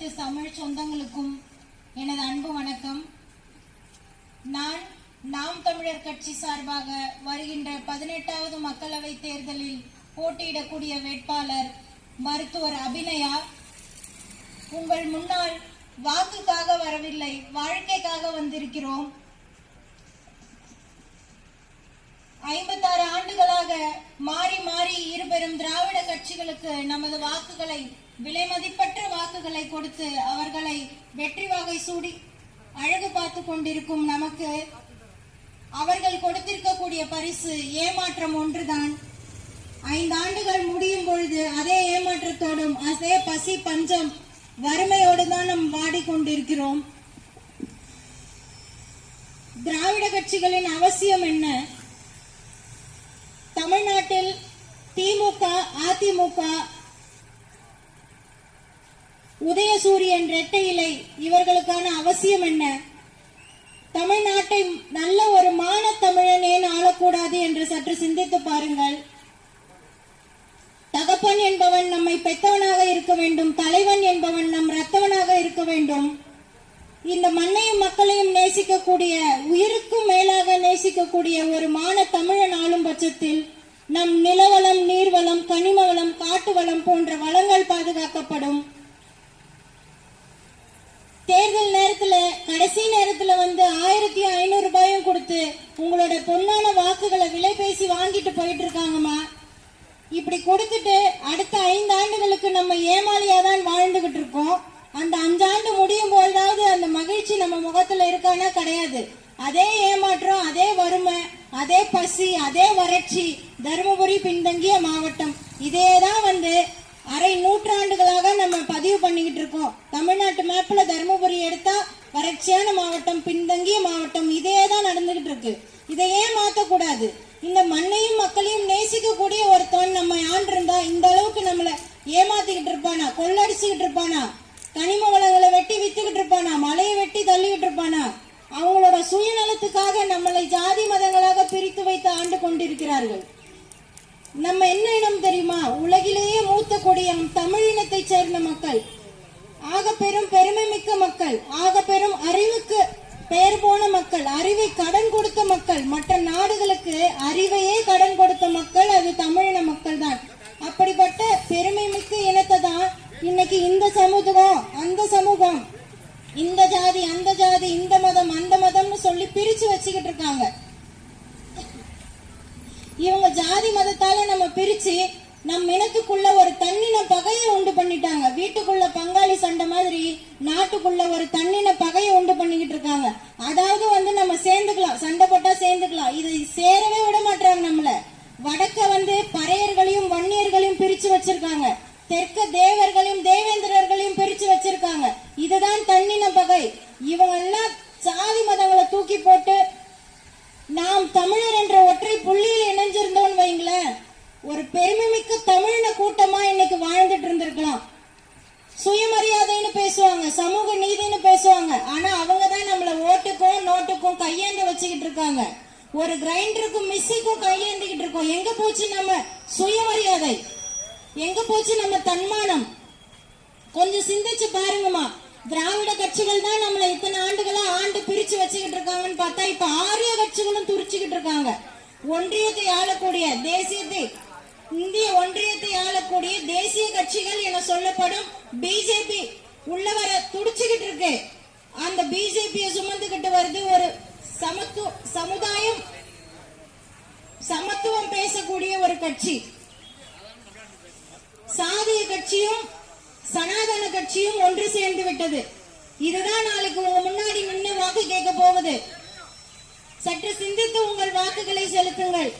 அனைத்து தமிழ் சொந்தங்களுக்கும் எனது அன்பு வணக்கம். நான் நாம் தமிழர் கட்சி சார்பாக வருகின்ற பதினெட்டாவது மக்களவை தேர்தலில் போட்டியிடக்கூடிய வேட்பாளர் மருத்துவர் அபிநயா உங்கள் முன்னால் வாக்குக்காக வரவில்லை வாழ்க்கைக்காக வந்திருக்கிறோம். ஐம்பத்தாறு ஆண்டுகளாக மாறி மாறி இருபெரும் திராவிட கட்சிகளுக்கு நமது வாக்குகளை விலைமதிப்பற்ற வாக்குகளை கொடுத்து அவர்களை வெற்றி வாகை சூடி அழகு பார்த்து கொண்டிருக்கும் நமக்கு அவர்கள் கொடுத்திருக்கக்கூடிய பரிசு ஏமாற்றம் ஒன்றுதான். ஐந்து ஆண்டுகள் முடியும் பொழுது அதே ஏமாற்றத்தோடும் அதே பசி பஞ்சம் வறுமையோடு தான் நாம் வாடிக்கொண்டிருக்கிறோம். திராவிட கட்சிகளின் அவசியம் என்ன? தமிழ்நாட்டில் திமுக அதிமுக உதயசூரியன் இரட்டை இலை இவர்களுக்கான அவசியம் என்ன? தமிழ்நாட்டை நல்ல ஒரு மான தமிழன் ஏன் ஆளக்கூடாது என்று சற்று சிந்தித்து பாருங்கள். தகப்பன் என்பவன் நம்மை பெத்தவனாக இருக்க வேண்டும் தலைவன் என்பவன் நம் ரத்தவனாக இருக்க வேண்டும். இந்த மண்ணையும் மக்களையும் நேசிக்கக்கூடிய உயிருக்கும் மேலாக நேசிக்கக்கூடிய ஒரு மான தமிழன் ஆளும் பட்சத்தில் நம் நிலவளம் நீர்வளம் கனிம வளம் காட்டு வளம் போன்ற வளங்கள் பாதுகாக்கப்படும். தேர்தல் நேரத்துல கடைசி நேரத்துல வந்து ஆயிரத்தி ஐநூறு ரூபாயும் கொடுத்து உங்களோட பொன்னான வாக்குகளை விலை பேசி வாங்கிட்டு போயிட்டு இருக்காங்கம்மா இப்படி கொடுத்துட்டு அடுத்த ஐந்து ஆண்டுகளுக்கு நம்ம ஏமாளியா தான் வாழ்ந்துகிட்டு இருக்கோம் அந்த அஞ்சாண்டு முடியும் போதாவது அந்த மகிழ்ச்சி நம்ம முகத்துல இருக்கானா கிடையாது. அதே ஏமாற்றம் அதே வறுமை அதே பசி அதே வறட்சி தருமபுரி பின்தங்கிய மாவட்டம். இதே தான் வந்து அரை நூற்றாண்டுகளாக நம்ம பதிவு பண்ணிக்கிட்டு இருக்கோம். தமிழ்நாட்டு மேப்பில் தருமபுரி எடுத்தா வறட்சியான மாவட்டம் பின்தங்கிய மாவட்டம் இதே தான் நடந்துகிட்டு இருக்கு. இதை ஏன் மாற்றக்கூடாது இந்த மண்ணையும் மக்களையும் நேசிக்கக்கூடிய ஒருத்தன் நம்ம ஆண்டிருந்தா இந்த அளவுக்கு நம்மளை ஏமாத்திக்கிட்டு இருப்பானா? கொள்ளடிச்சுக்கிட்டு இருப்பானா? கனிம வளங்களை வெட்டி வித்துக்கிட்டு இருப்பானா? மலையை வெட்டி தள்ளிக்கிட்டு இருப்பானா? அவங்களோட சுயநலத்துக்காக நம்மளை ஜாதி மதங்களாக பிரித்து வைத்து ஆண்டு கொண்டிருக்கிறார்கள். நம்ம என்ன இனம் தெரியும்? உலகிலேயே தமிழினத்தை சேர்ந்த மக்கள் ஆக பெரும் பெருமை மிக்க மக்கள் ஆக பெரும் அறிவுக்கு பெயர் போன மக்கள் அறிவை கடன் கொடுத்த மக்கள் மற்ற நாடுகளுக்கு அறிவையே கடன் கொடுத்த மக்கள் அது தமிழின மக்கள் தான் அப்படிப்பட்ட பெருமை மிக்க இனத்தை தான் இன்னைக்கு இந்த சமூகம் அந்த சமூகம் இந்த ஜாதி அந்த ஜாதி இந்த மதம் அந்த மதம்னு சொல்லி பிரிச்சு வச்சுக்கிட்டு இருக்காங்க இவங்க ஜாதி மதத்தால நம்ம பிரிச்சு நம் இனத்துக்குள்ள ஒரு தன்னின பகையை உண்டு பண்ணிட்டாங்க வீட்டுக்குள்ள பங்காளி சண்டை மாதிரி நாட்டுக்குள்ள ஒரு தன்னின பகையை உண்டு பண்ணிக்கிட்டு இருக்காங்க அதாவது வந்து நம்ம சேர்ந்துக்கலாம் சண்டை போட்டா சேர்ந்துக்கலாம் இதை சேரவே விட மாட்டாங்க நம்மள வடக்க வந்து பறையர்களையும் வன்னியர்களையும் பிரிச்சு வச்சிருக்காங்க தெற்க தேவர்களையும் தேவேந்திரர்களையும் பிரிச்சு வச்சிருக்காங்க இதுதான் தன்னின பகை இவங்க எல்லாம் சாதி மதங்களை தூக்கி போட்டு நாம் தமிழர் என்ற ஒற்றை புள்ளியில் இணைஞ்சிருந்தோம் வைங்களேன் ஒரு பெருமைமிக்க தமிழின கூட்டமா இன்னைக்கு வாழ்ந்துட்டு இருந்திருக்கலாம் சுயமரியாதைன்னு பேசுவாங்க சமூக நீதின்னு பேசுவாங்க ஆனா அவங்க தான் நம்மள ஓட்டுக்கும் நோட்டுக்கும் கையேந்து வச்சுக்கிட்டு இருக்காங்க ஒரு கிரைண்டருக்கும் மிஸ்ஸிக்கும் கையேந்திக்கிட்டு இருக்கோம் எங்க போச்சு நம்ம சுயமரியாதை? எங்க போச்சு நம்ம தன்மானம்? கொஞ்சம் சிந்திச்சு பாருங்கம்மா. திராவிட கட்சிகள் தான் நம்மள இத்தனை ஆண்டுகளா ஆண்டு பிரிச்சு வச்சுக்கிட்டு இருக்காங்கன்னு பார்த்தா இப்ப ஆரிய கட்சிகளும் துரிச்சுக்கிட்டு இருக்காங்க. ஒன்றியத்தை ஆளக்கூடிய தேசியத்தை இந்திய ஒன்றியத்தை ஆளக்கூடிய தேசிய கட்சிகள் என சொல்லப்படும் பிஜேபி உள்ளவர துடிச்சுக்கிட்டு இருக்கு. அந்த பிஜேபியை சுமந்துகிட்டு வருது ஒரு சமத்துவ சமுதாயம் சமத்துவம் பேசக்கூடிய ஒரு கட்சி. சாதிய கட்சியும் சனாதன கட்சியும் ஒன்று சேர்ந்து விட்டது. இதுதான் நாளைக்கு உங்க முன்னாடி நின்று வாக்கு கேட்க போகுது. சற்று சிந்தித்து உங்கள் வாக்குகளை செலுத்துங்கள்.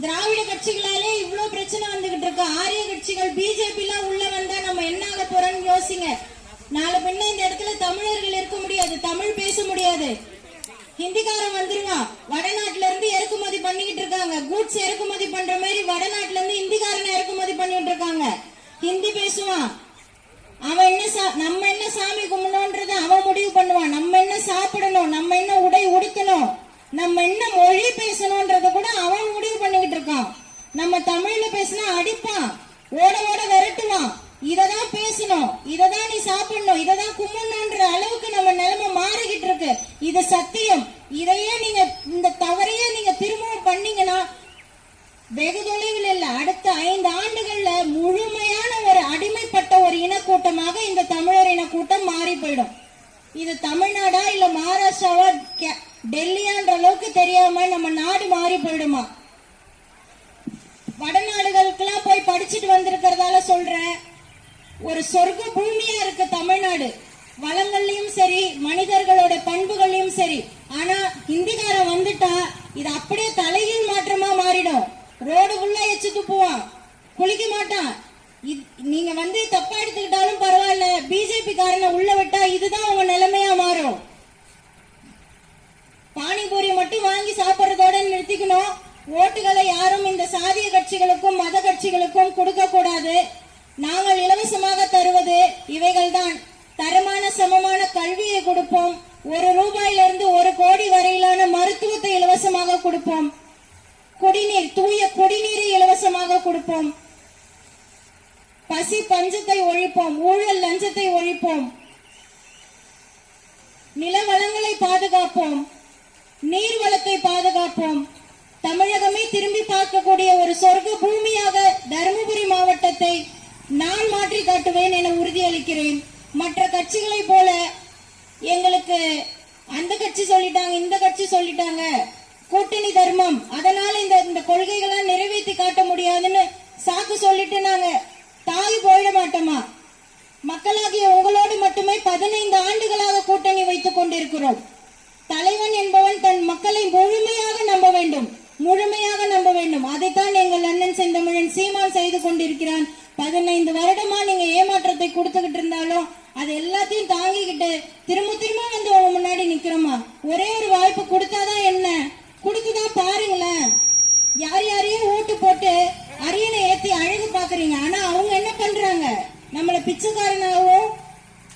திராவிட கட்சிகளாலே இவ்வளவு பிரச்சனை வந்துகிட்டு இருக்கு. ஆரிய கட்சிகள் பிஜேபி எல்லாம் உள்ள வந்தா நம்ம என்ன ஆக போறோம்னு யோசிங்க. நாலு பின்ன இந்த இடத்துல தமிழர்கள் இருக்க முடியாது தமிழ் பேச முடியாது. ஹிந்திக்காரன் வந்துருங்க வடநாட்டுல இருந்து இறக்குமதி பண்ணிக்கிட்டு இருக்காங்க. கூட்ஸ் இறக்குமதி பண்ற மாதிரி வடநாட்டுல இருந்து ஹிந்திக்காரனை இறக்குமதி பண்ணிட்டு இருக்காங்க. ஹிந்தி பேசுவான். அவன் என்ன சா- நம்ம என்ன சாமி கும்பிடணும்ன்றத அவன் முடிவு பண்ணுவான். நம்ம என்ன சாப்பிடணும் நம்ம என்ன உடை உடுத்தணும் நம்ம என்ன மொழி பேசணும்ன்றத கூட அவன் முடிவு பண்ணிக்கிட்டு இருக்கான். நம்ம தமிழ்ல பேசினா அடிப்பான். ஓட ஓட விரட்டுவான். இததான் பேசணும் இததான் நீ சாப்பிடணும் இததான் கும்பிடணும்ன்ற அளவுக்கு நம்ம நிலைமை மாறிக்கிட்டு இருக்கு. இது சத்தியம். இதையே நீங்க இந்த தவறையே நீங்க திரும்பவும் பண்ணீங்கன்னா வெகு தொலைவில் இல்ல அடுத்த ஐந்து ஆண்டுகள்ல முழுமையான ஒரு அடிமைப்பட்ட ஒரு இனக்கூட்டமாக இந்த தமிழர் இனக்கூட்டம் மாறி போயிடும். இது தமிழ்நாடா இல்ல மகாராஷ்டிராவா கே- டெல்லியான்ற அளவுக்கு தெரியாம நம்ம நாடு மாறி போயிடுமா? வடநாடுகளுக்கெல்லாம் போய் படிச்சுட்டு வந்திருக்கிறதால சொல்றேன். ஒரு சொர்க்க பூமியா இருக்கு தமிழ்நாடு. வளங்கள்லயும் சரி மனிதர்களோட பண்புகள்லயும் சரி. ஆனா ஹிந்திக்காரன் வந்துட்டா இது அப்படியே தலையில் மாற்றமா மாறிடும். ரோடு ஃபுல்லா எச்சு துப்புவான். குளிக்க மாட்டான். நீங்க வந்து தப்பா எடுத்துக்கிட்டாலும் பரவாயில்ல. பிஜேபி காரனை உள்ள விட்டா இதுதான் உங்க நிலைமையா மாறும். பானிபூரி மட்டும் வாங்கி சாப்பிடுறதோட நிறுத்திக்கணும். ஓட்டுகளை யாரும் இந்த சாதிய கட்சிகளுக்கும் மத கட்சிகளுக்கும் கொடுக்க கூடாது நாங்கள் இலவசமாக தருவது இவைகள்தான். தரமான சமமான கல்வியை கொடுப்போம். ஒரு ரூபாயிலிருந்து ஒரு கோடி வரையிலான மருத்துவத்தை இலவசமாக கொடுப்போம். குடிநீர் தூய குடிநீரை இலவசமாக கொடுப்போம். பசி பஞ்சத்தை ஒழிப்போம். ஊழல் லஞ்சத்தை ஒழிப்போம். நில வளங்களை பாதுகாப்போம். நீர் வளத்தை பாதுகாப்போம். தமிழகமே திரும்பி பார்க்கக்கூடிய ஒரு சொர்க்க பூமியாக தருமபுரி மாவட்டத்தை நான் மாற்றி காட்டுவேன் என உறுதியளிக்கிறேன். மற்ற கட்சிகளைப் போல எங்களுக்கு அந்த கட்சி சொல்லிட்டாங்க இந்த கட்சி சொல்லிட்டாங்க. கூட்டணி தர்மம். அதனால இந்த இந்த கொள்கைகளை நிறைவேற்றி காட்ட முடியாதுன்னு சாக்கு சொல்லிட்டு நாங்க தாய் போயிட மாட்டோமா? மக்களாகிய உங்களோடு மட்டுமே பதினைந்து ஆண்டுகளாக கூட்டணி வைத்துக் கொண்டிருக்கிறோம். தலைவன் என்பவன் தன் மக்களை முழுமையாக நம்ப வேண்டும். முழுமையாக நம்ப வேண்டும். அதைத்தான் எங்கள் அண்ணன் செந்தமிழன் சீமான் செய்து கொண்டிருக்கிறான். பதினைந்து வருடமா நீங்க ஏமாற்றத்தை கொடுத்துக்கிட்டு இருந்தாலும் அது எல்லாத்தையும் தாங்கிக்கிட்டு திரும்ப திரும்ப வந்து உங்க முன்னாடி நிக்கிறோமா? ஒரே ஒரு வாய்ப்பு கொடுத்தாதான் என்ன? கொடுத்துதான் பாருங்களேன். யார் யாரையும் ஓட்டு போட்டு அரியணை ஏத்தி அழகு பாக்குறீங்க. ஆனா அவங்க என்ன பண்றாங்க? நம்மள பிச்சைக்காரனாகவும்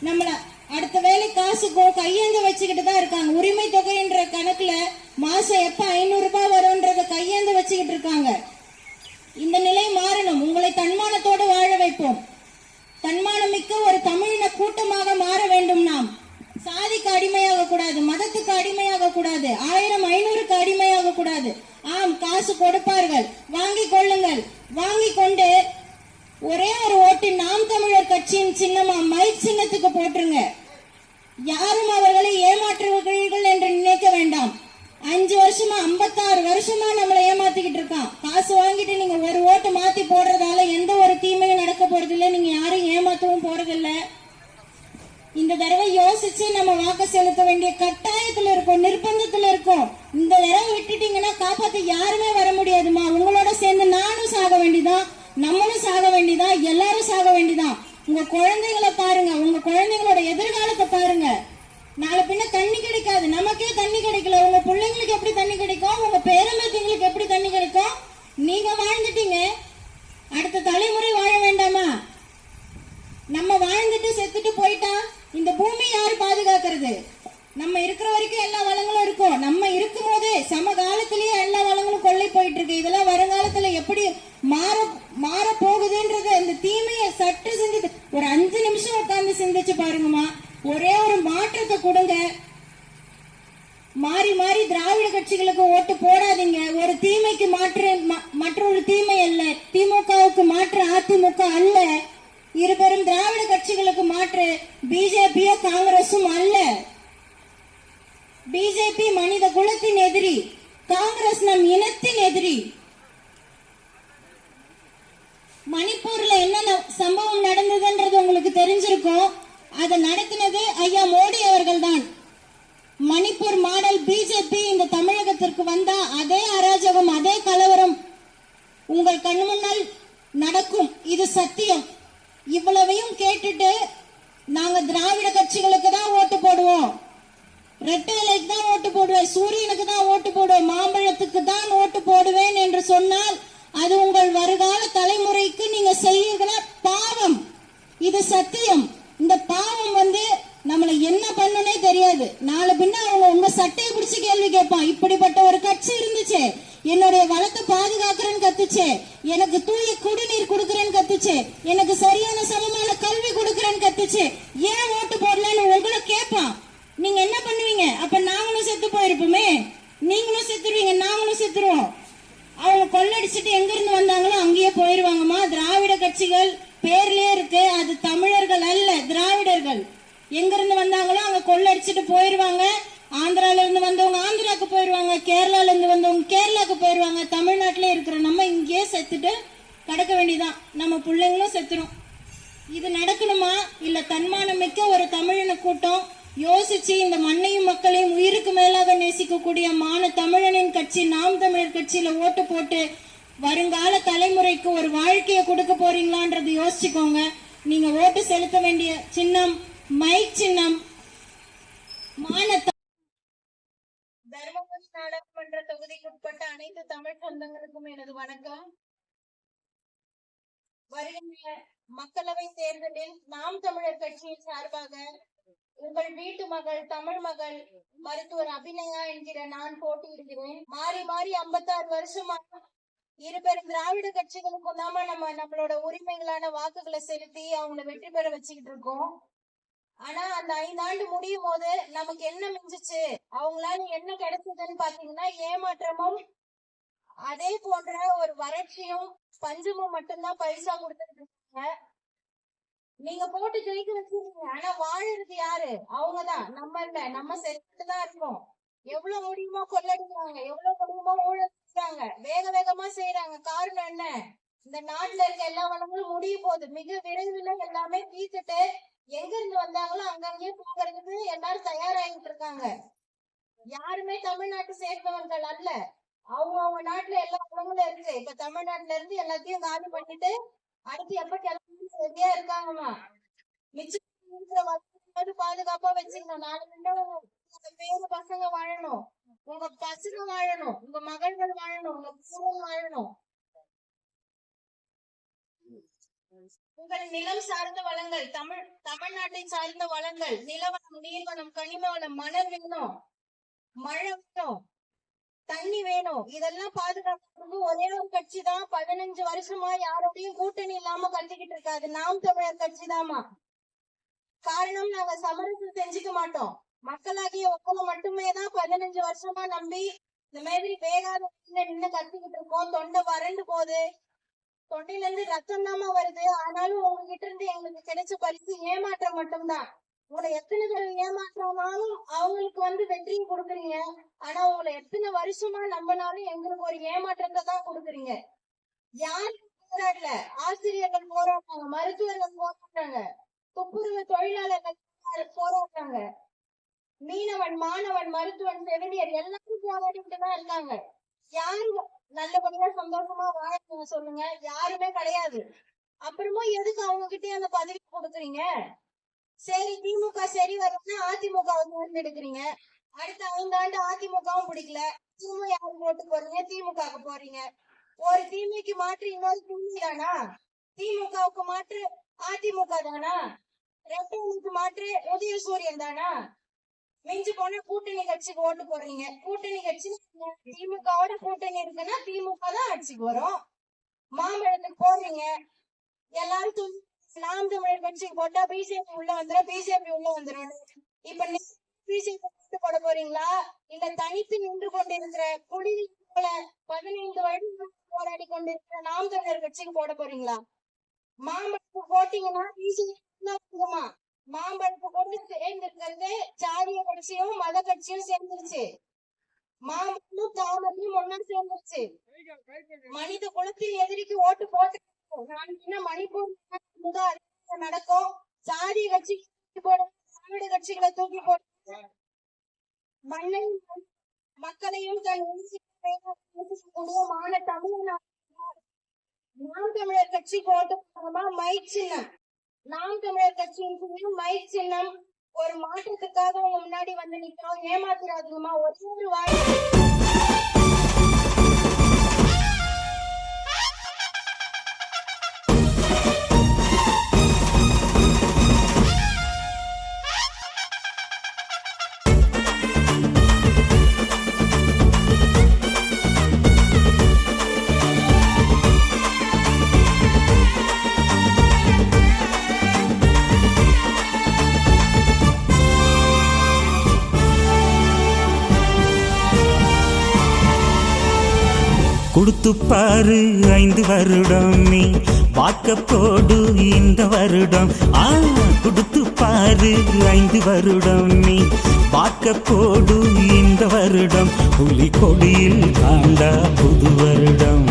நம்மள அடுத்த வேலை காசுக்கோ கையேந்த வச்சுக்கிட்டு தான் இருக்காங்க உரிமை தொகைன்ற கணக்குல மாசம் எப்ப ஐநூறு ரூபாய் வரும்ன்றத கையேந்த வச்சுக்கிட்டு இருக்காங்க இந்த நிலை மாறணும் உங்களை தன்மானத்தோடு வாழ வைப்போம் தன்மானமிக்க ஒரு தமிழின கூட்டமாக மாற வேண்டும் நாம் சாதிக்கு அடிமையாக கூடாது மதத்துக்கு அடிமையாக கூடாது ஆயிரம் ஐநூறுக்கு அடிமையாக கூடாது ஆம் காசு கொடுப்பார்கள் வாங்கி கொள்ளுங்கள் வாங்கி கொண்டு ஒரே ஒரு ஓட்டு நாம் தமிழர் கட்சியின் சின்னமா மைக் சின்னத்துக்கு போட்டுருங்க யாரும் அவர்களை ஏமாற்றுவீர்கள் என்று நினைக்க வேண்டாம் அஞ்சு வருஷமா ஐம்பத்தாறு வருஷமா நம்மளை ஏமாத்திக்கிட்டு இருக்கான் காசு வாங்கிட்டு நீங்க ஒரு ஓட்டு மாத்தி போடுறதால எந்த ஒரு தீமையும் நீங்க யாரையும் ஏமாத்தவும் போறதில்ல. இந்த தடவை யோசிச்சு நம்ம வாக்கு செலுத்த வேண்டிய கட்டாயத்துல இருக்கோம் நிர்பந்தத்துல இருக்கோம். இந்த தடவை விட்டுட்டீங்கன்னா காப்பாத்த யாருமே வர முடியாதுமா உங்களோட சேர்ந்து நானும் சாக வேண்டிதான் நம்மளும் சாக வேண்டிதான் எல்லாரும் சாக வேண்டிதான். உங்க குழந்தைகளை பாருங்க உங்க குழந்தைங்களோட எதிர்காலத்தை பாருங்க. நாளை பின்ன தண்ணி கிடைக்காது. நமக்கே தண்ணி கிடைக்கல. உங்க பிள்ளைங்களுக்கு எப்படி தண்ணி கிடைக்கும்? உங்க பேரம்பேத்திங்களுக்கு எப்படி தண்ணி கிடைக்கும்? நீங்க வாழ்ந்துட்டீங்க. அடுத்த தலைமுறை வாழ வேண்டாமா? நம்ம வாழ்ந்துட்டு செத்துட்டு போயிட்டா இந்த பூமி யாரு பாதுகாக்கிறது? நம்ம இருக்கிற வரைக்கும் எல்லா வளங்களும் இருக்கும். நம்ம இருக்கும் போதே சம காலத்திலேயே எல்லா வளங்களும் கொள்ளை போயிட்டு இருக்கு. இதெல்லாம் வருங்காலத்துல எப்படி மாற மாற போகுதுன்றத இந்த தீமையை சற்று சிந்தித்து ஒரு அஞ்சு நிமிஷம் உட்கார்ந்து சிந்திச்சு பாருங்கம்மா ஒரே ஒரு மாற்றத்தை கொடுங்க மாறி மாறி திராவிட கட்சிகளுக்கு ஓட்டு போடாதீங்க. ஒரு தீமைக்கு மாற்று மற்றொரு தீமை அல்ல. திமுகவுக்கு மாற்று அதிமுக அல்ல. இருபெரும் திராவிட கட்சிகளுக்கு மாற்று பிஜேபியோ காங்கிரசும் அல்ல. பிஜேபி மனித குலத்தின் எதிரி காங்கிரஸ் நம் இனத்தின் எதிரி. மணிப்பூர்ல என்ன சம்பவம் நடந்ததுன்றது உங்களுக்கு தெரிஞ்சிருக்கும். அதை நடத்தினது ஐயா மோடி அவர்கள் தான் மணிப்பூர் மாடல் பிஜேபி இந்த தமிழகத்திற்கு வந்தா அதே அராஜகம் அதே கலவரம் உங்கள் கண் முன்னால் நடக்கும். இது சத்தியம். இவ்வளவையும் கேட்டுட்டு நாங்க திராவிட கட்சிகளுக்கு தான் ஓட்டு போடுவோம். ரெட்டை இலைக்கு தான் ஓட்டு போடுவேன். சூரியனுக்கு தான் ஓட்டு போடுவேன். மாம்பழத்துக்கு தான் ஓட்டு போடுவேன் என்று சொன்னால் அது உங்கள் வருகால தலைமுறைக்கு நீங்க செய்யுகிற பாவம். இது சத்தியம். இந்த பாவம் வந்து நம்மளை என்ன பண்ணுனே தெரியாது. நாளை பின்ன அவங்க உங்க சட்டையை பிடிச்சு கேள்வி கேட்பான். இப்படிப்பட்ட ஒரு கட்சி இருந்துச்சு. என்னுடைய வளத்தை பாதுகாக்கிறேன்னு கத்துச்சு. எனக்கு தூய குடிநீர் கொடுக்கறேன்னு கத்துச்சு. எனக்கு சரியான சமமான கல்வி கொடுக்கறேன்னு கத்துச்சு. ஏன் ஓட்டு போடலன்னு உங்களை கேட்பான். நீங்க என்ன பண்ணுவீங்க? அப்ப நாங்களும் செத்து போயிருப்போமே. நீங்களும் செத்துருவீங்க நாங்களும் செத்துருவோம். அவங்க கொள்ளடிச்சிட்டு எங்க இருந்து வந்தாங்களோ அங்கேயே போயிருவாங்கம்மா. திராவிட கட்சிகள் பேர்லயே இருக்கு. அது தமிழர்கள் அல்ல திராவிடர்கள். எங்கிருந்து வந்தாங்களோ அங்க கொள்ளடிச்சிட்டு போயிருவாங்க. ஆந்திரால இருந்து வந்தவங்க ஆந்திராக்கு போயிருவாங்க கேரளால இருந்து வந்தவங்க கேரளாக்கு போயிருவாங்க. தமிழ்நாட்டிலே இருக்கிற நம்ம இங்கேயே செத்துட்டு கிடக்க வேண்டியதான் நம்ம பிள்ளைங்களும் செத்துரும். இது நடக்கணுமா? இல்ல தன்மானமிக்க ஒரு தமிழின கூட்டம் யோசிச்சு இந்த மண்ணையும் மக்களையும் உயிருக்கு மேலாக நேசிக்கக்கூடிய மான தமிழனின் கட்சி நாம் தமிழர் கட்சியில ஓட்டு போட்டு வருங்கால தலைமுறைக்கு ஒரு வாழ்க்கையை கொடுக்க போறீங்களான்றது யோசிச்சுக்கோங்க. நீங்க ஓட்டு செலுத்த வேண்டிய சின்னம் மைக் சின்னம் மான தர்மபுரி நாடாளுமன்ற தொகுதிக்குட்பட்ட அனைத்து தமிழ் சொந்தங்களுக்கும் எனது வணக்கம். வருகின்ற மக்களவை தேர்தலில் நாம் தமிழர் கட்சியின் சார்பாக உங்கள் வீட்டு மகள் தமிழ் மகள் மருத்துவர் அபிநயா என்கிற நான் போட்டியிடுகிறேன். மாறி மாறி 56 வருஷமா இருபெரும் திராவிட கட்சிகளுக்கும் தான் நம்ம நம்மளோட உரிமைகளான வாக்குகளை செலுத்தி அவங்களை வெற்றி பெற வச்சுக்கிட்டு இருக்கோம். ஆனா அந்த ஐந்தாண்டு முடியும் போது நமக்கு என்ன மிஞ்சிச்சு? அவங்களால என்ன கிடைச்சதுன்னு பாத்தீங்கன்னா ஏமாற்றமும் அதே போன்ற ஒரு வறட்சியும் பஞ்சமும் மட்டும்தான் பரிசா கொடுத்துருக்காங்க நீங்க போட்டு ஜெயிக்க வச்சிருக்கீங்க. ஆனா வாழறது யாரு? அவங்கதான். நம்ம இல்ல. நம்ம செத்துட்டுதான் இருக்கோம். எவ்வளவு முடியுமோ கொள்ளடிக்கிறாங்க. எவ்வளவு முடியுமோ ஊழல் வேக வேகமா செய்யறாங்க காரணம் என்ன? இந்த நாட்டுல இருக்க எல்லா வளங்களும் முடிய போகுது. மிக விரைவில் எல்லாமே தீத்துட்டு எங்க இருந்து வந்தாங்களோ அங்கங்கேயே போகிறதுக்கு எல்லாரும் தயாராகிட்டு இருக்காங்க. யாருமே தமிழ்நாட்டு சேர்ந்தவர்கள் அல்ல. அவங்க அவங்க நாட்டுல எல்லா வளங்களும் இருக்கு. இப்ப தமிழ்நாட்டுல இருந்து எல்லாத்தையும் காலி பண்ணிட்டு அடுத்து எப்ப கிளம்பி ரெடியா இருக்காங்கம்மா. மிச்சம் பாதுகாப்பா வச்சுக்கணும். நாலு ரெண்டு உங்க பேரு பசங்க வாழணும். உங்க பசங்க வாழணும். உங்க மகள்கள் வாழணும். உங்க பூரம் வாழணும். உங்கள் நிலம் சார்ந்த வளங்கள் தமிழ் தமிழ்நாட்டை சார்ந்த வளங்கள் நிலவனம் நீர்வனம் கனிம வளம் மணல் வேணும் மழை வேணும் தண்ணி வேணும் இதெல்லாம் பாதுகாக்கிறது ஒரே ஒரு கட்சி தான் பதினஞ்சு வருஷமா யாரோடையும் கூட்டணி இல்லாம கண்டுகிட்டு இருக்காது. நாம் தமிழர் கட்சி காரணம் நாங்க சமரசம் செஞ்சுக்க மாட்டோம். மக்களாகிய உங்களை மட்டுமே தான் பதினஞ்சு வருஷமா நம்பி இந்த மாதிரி வேகாத நின்று நின்னு கத்திக்கிட்டு இருக்கோம். தொண்டை வறண்டு போகுது. தொண்டையில இருந்து ரத்தம் தாமா வருது. ஆனாலும் உங்ககிட்ட இருந்து எங்களுக்கு கிடைச்ச பரிசு ஏமாற்றம் மட்டும்தான். உங்களை எத்தனை தடவை ஏமாற்றமாலும் அவங்களுக்கு வந்து வெற்றியை கொடுக்குறீங்க. ஆனா உங்களை எத்தனை வருஷமா நம்பினாலும் எங்களுக்கு ஒரு ஏமாற்றத்தை தான் கொடுக்குறீங்க. யாரும் போராடல ஆசிரியர்கள் போராடுறாங்க மருத்துவர்கள் போராடுறாங்க துப்புரவு தொழிலாளர்கள் போராடுறாங்க. மீனவன் மாணவன் மருத்துவன் செவிலியர் எல்லாரும் போராடிட்டு தான் இருக்காங்க. யாரு நல்லபடியா சந்தோஷமா வாழ சொல்லுங்க. யாருமே கிடையாது. அப்புறமா எதுக்கு அவங்க கிட்டே அந்த பதவி கொடுக்குறீங்க? சரி திமுக சரி வரும்னா அதிமுக வந்து எடுக்கிறீங்க அடுத்த ஐந்தாண்டு அதிமுகவும் பிடிக்கல. திரும்ப யாருக்கு ஓட்டு போறீங்க? திமுகவுக்கு போறீங்க. ஒரு தீமைக்கு மாற்று இன்னொரு தீமை தானா திமுகவுக்கு மாற்று அதிமுக தானா? ரெட்டனுக்கு மாற்று உதயசூரியன் தானா? மிஞ்சு போன கூட்டணி கட்சிக்கு ஓட்டு போடுறீங்க. கூட்டணி கட்சி திமுகவோட கூட்டணி இருக்குன்னா திமுக தான் ஆட்சிக்கு வரும் மாம்பழத்துக்கு போடுறீங்க. எல்லாரும் துணி- நாம் தமிழர் கட்சிக்கு போட்டா பிஜேபி உள்ள வந்துடும் பிஜேபி உள்ள வந்துடும் இப்ப பிஜேபி ஓட்டு போட போறீங்களா? இல்ல தனித்து நின்று கொண்டிருக்கிற குடி போல பதினைந்து வயது போராடி கொண்டிருக்கிற நாம் தமிழர் கட்சிக்கு போட போறீங்களா? மாம்பழத்துக்கு போட்டீங்கன்னா பிஜேபி மாம்பழத்துக்கு மாம்பழத்தை சேர்ந்திருக்கிறது சாரிய கட்சியும் மத கட்சியும் சேர்ந்துருச்சு. மாமனும் தாமரையும் ஒன்னா சேர்ந்துருச்சு. மனித குலத்தின் எதிரிக்கு ஓட்டு போட்டு நாளைக்கு மணிப்பூர் நடக்கும்? சாதி கட்சி தூக்கி போடும் திராவிட கட்சிகளை தூக்கி போடும் மண்ணையும் மக்களையும் தன் உரிமையை மான தமிழ்நாடு நாம் தமிழர் கட்சி போட்டு மைக் சின்னம். நாம் தமிழர் கட்சியின் சின்னம் மைக் சின்னம் ஒரு மாற்றத்துக்காக உங்க முன்னாடி வந்து நிக்கிறோம். ஏமாத்திராதீங்கம்மா ஒரே ஒரு வாய்ப்பு ஆறு ஐந்து வருடம் நீ வாக்க போடு இந்த வருடம். ஆ கொடுத்து பாரு ஐந்து வருடம் நீ வாக்க போடு இந்த வருடம். புலி கொடியில் காண்டா புது வருடம்.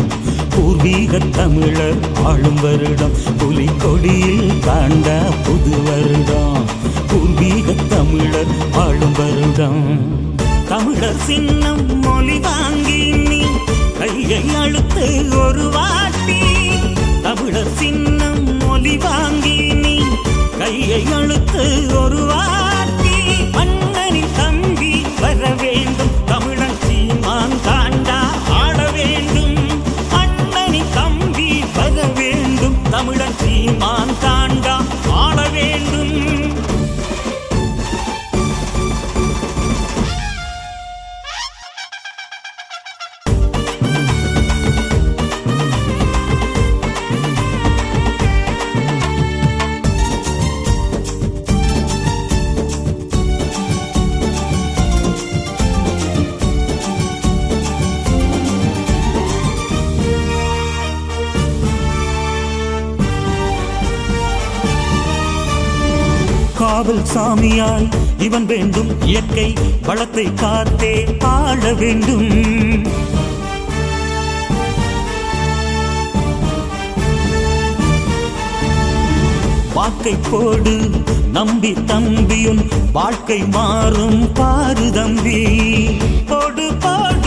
பூர்வீக தமிழர் ஆளும் வருடம். புலி கொடியில் காண்டா புது வருடம். பூர்வீக தமிழர் ஆளும் வருடம். தமிழர் சின்னம் மொழி வாங்கி கையை அழுத்து ஒரு வாட்டி தமிழர் சின்னம் மொழி வாங்கி நீ கையை அழுத்து ஒரு வாட்டி காவல் சாமியாய் இவன் வேண்டும் இயற்கை வளத்தை காத்தே ஆள வேண்டும். வாக்கை போடு நம்பி தம்பியும் வாழ்க்கை மாறும் பாரு தம்பி. போடு பாடு.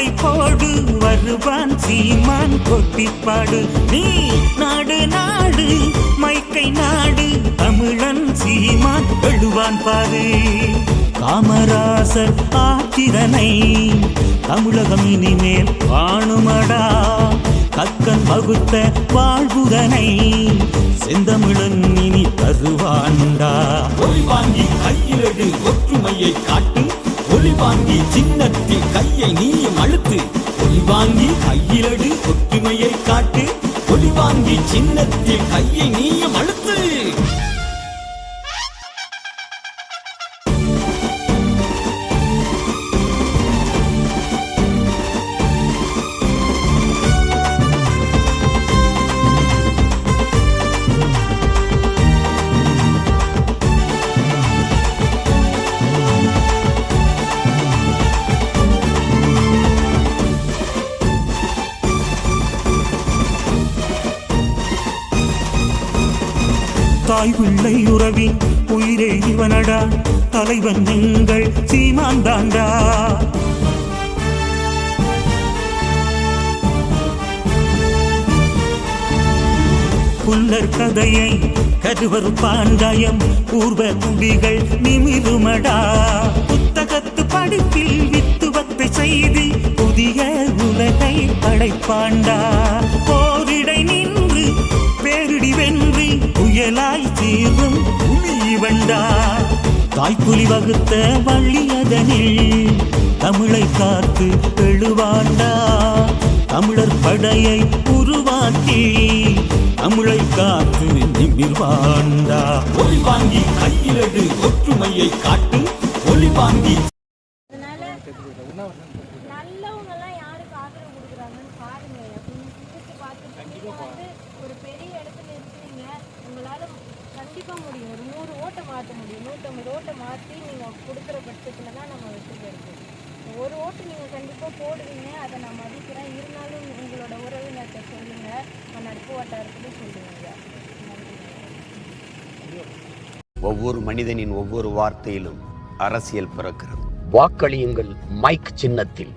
வாக்கை போடு வருவான் சீமான் கொட்டிப்பாடு. நீ நாடு நாடு மைக்கை நாடு தமிழன் சீமான் எழுவான் பாரு. காமராசர் ஆத்திரனை தமிழகம் இனிமேல் வாணுமடா கக்கன் வகுத்த வாழ்வுதனை செந்தமிழன் இனி தருவாண்டா வாங்கி கையிலடு ஒற்றுமையை காட்டு. ஒளி வாங்கி சின்னத்தில் கையை நீயும் அழுத்து. ஒளி வாங்கி கையிலடு ஒற்றுமையை காட்டு. ஒளி வாங்கி சின்னத்தில் கையை நீயும் அழுத்து. தாய் பிள்ளை உறவின் உயிரே இவனடா. தலைவன் எங்கள் சீமான் தாண்டா புல்லர் கதையை கருவர் பாண்டாயம் பூர்வ குடிகள் நிமிருமடா. புத்தகத்து படிப்பில் வித்துவத்தை செய்து புதிய உலகை படைப்பாண்டா. போரிடை நின்று பேரிடி வென்று புயலாய் தீரும் புலி வண்டா. தாய்ப்புலி வகுத்த வள்ளியதனில் தமிழை காத்து எழுவாண்டா. தமிழர் படையை உருவாக்கி தமிழை காத்து நிமிர்வாண்டா. ஒளி வாங்கி கையிலடு ஒற்றுமையை காட்டு ஒளி வாங்கி நல்லவங்க எல்லாம் யாருக்கு ஆதரவு கொடுக்குறாங்கன்னு பாருங்க அப்படின்னு பார்த்துட்டு வந்து ஒரு பெரிய இடத்துல இருக்கிறீங்க உங்களால கண்டிப்பா முடியும். ஒரு நூறு ஓட்டை மாற்ற முடியும். நூற்றம்பது ஓட்டை மாற்றி நீங்க கொடுக்குற பட்சத்துல தான் நம்ம வெற்றி ஒரு ஓட்டு நீங்க கண்டிப்பா போடுவீங்க. அதை நான் மதிக்கிறேன். இருந்தாலும் உங்களோட உறவினர்கிட்ட சொல்லுங்க. உங்க நட்பு வட்டாரத்துல சொல்லுங்க நன்றி. ஒவ்வொரு மனிதனின் ஒவ்வொரு வார்த்தையிலும் அரசியல் பிறக்கிறது. வாக்களியுங்கள் மைக் சின்னத்தில்.